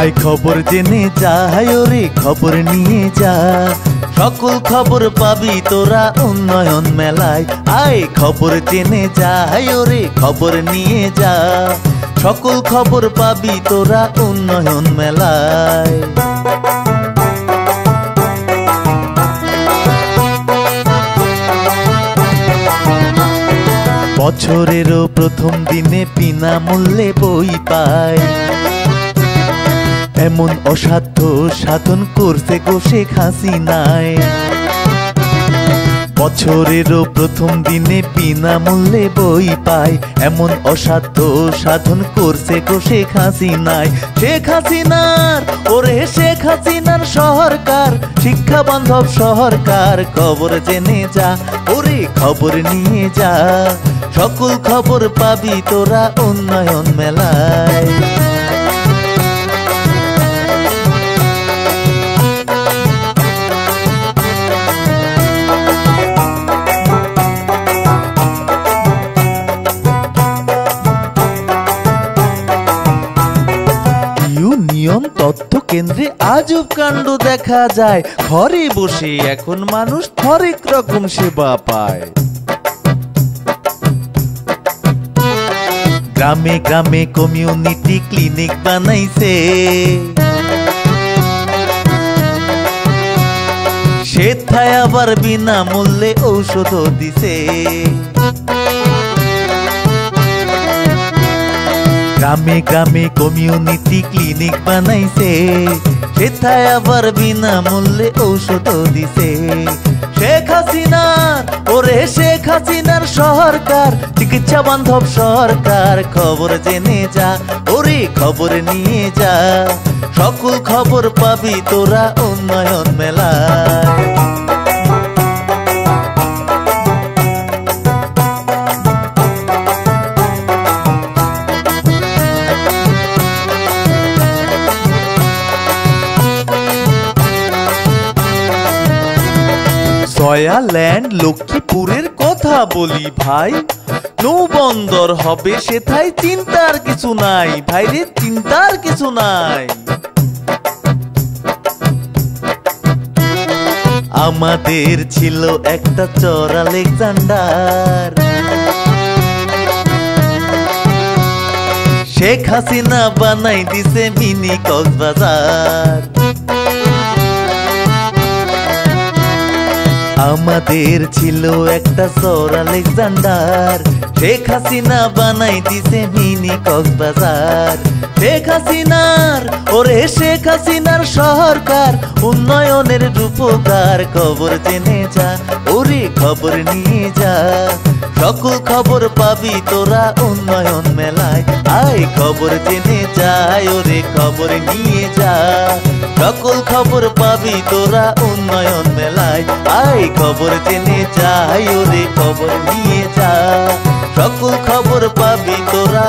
আয় খবর জেনে যাই ওরে খবর নিয়ে যা। সকল খবর পাবি তোরা উন্নয়ন মেলায়। আয় খবর জেনে যাই ওরে খবর নিয়ে যা। সকল খবর পাবি তোরা উন্নয়ন মেলায়। বছরেরও প্রথম দিনে বিনামূল্যে বই পায় এমন অসাধ্য সাধন করছে গো শেখ হাসিনায়। বছরেরও প্রথম দিনে বিনামূল্যে বই পায়। এমন অসাধ্য সাধন করছে গো শেখ হাসিনায়। শেখ হাসিনার, ওরে শেখ হাসিনার সরকার শিক্ষা বান্ধব সরকার খবর জেনে যা, ওরে খবর নিয়ে যা। সকল খবর পাবি তোরা উন্নয়ন মেলায়। ইউনিয়ন তথ্য কেন্দ্রে আজব কাণ্ড দেখা যায়। ঘরে বসে এখন মানুষ হরেক রকম সেবা পায়। গ্রামে গ্রামে কমিউনিটি ক্লিনিক বানাইছে। সেথায় আবার বিনামূল্যে ঔষধ দিছে। গ্রামে গ্রামে কমিউনিটি ক্লিনিক বানাইছে। সেথায় আবার বিনামূল্যে ঔষধ দিছে। শেখ হাসিনার, ওরে শেখ হাসিনার সরকার, চিকিৎসা বান্ধব সরকার, খবর জেনে যা, ওরে খবর নিয়ে যা। সকল খবর পাবি তোরা উন্নয়ন মেলায়। সয়াল্যান্ড লক্ষ্মীপুরের কথা বলি ভাই। নৌবন্দর হবে সেথায় চিন্তার কিছু নাই, ভাইরে চিন্তার কিছু নাই। আমাদের ছিল একটা চর আলেকজান্ডার। শেখ হাসিনা বানাই দিছে মিনি কক্সবাজার। আমাদের ছিল একটা সর আলেকজান্ডার শেখ হাসিনা বানাই দিছে মিনি কক্সবাজার। শেখ হাসিনার, ওরে শেখ হাসিনার সরকার, উন্নয়নের রূপকার খবর জেনে যা, ওরে খবর নিয়ে যা। সকল খবর পাবি তোরা উন্নয়ন মেলায়, আয় খবর জেনে যায় ওরে খবর নিয়ে যা। সকল খবর পাবি তোরা উন্নয়ন মেলায়, আয় খবর জেনে যায় ওরে খবর নিয়ে যা। সকল খবর পাবি তোরা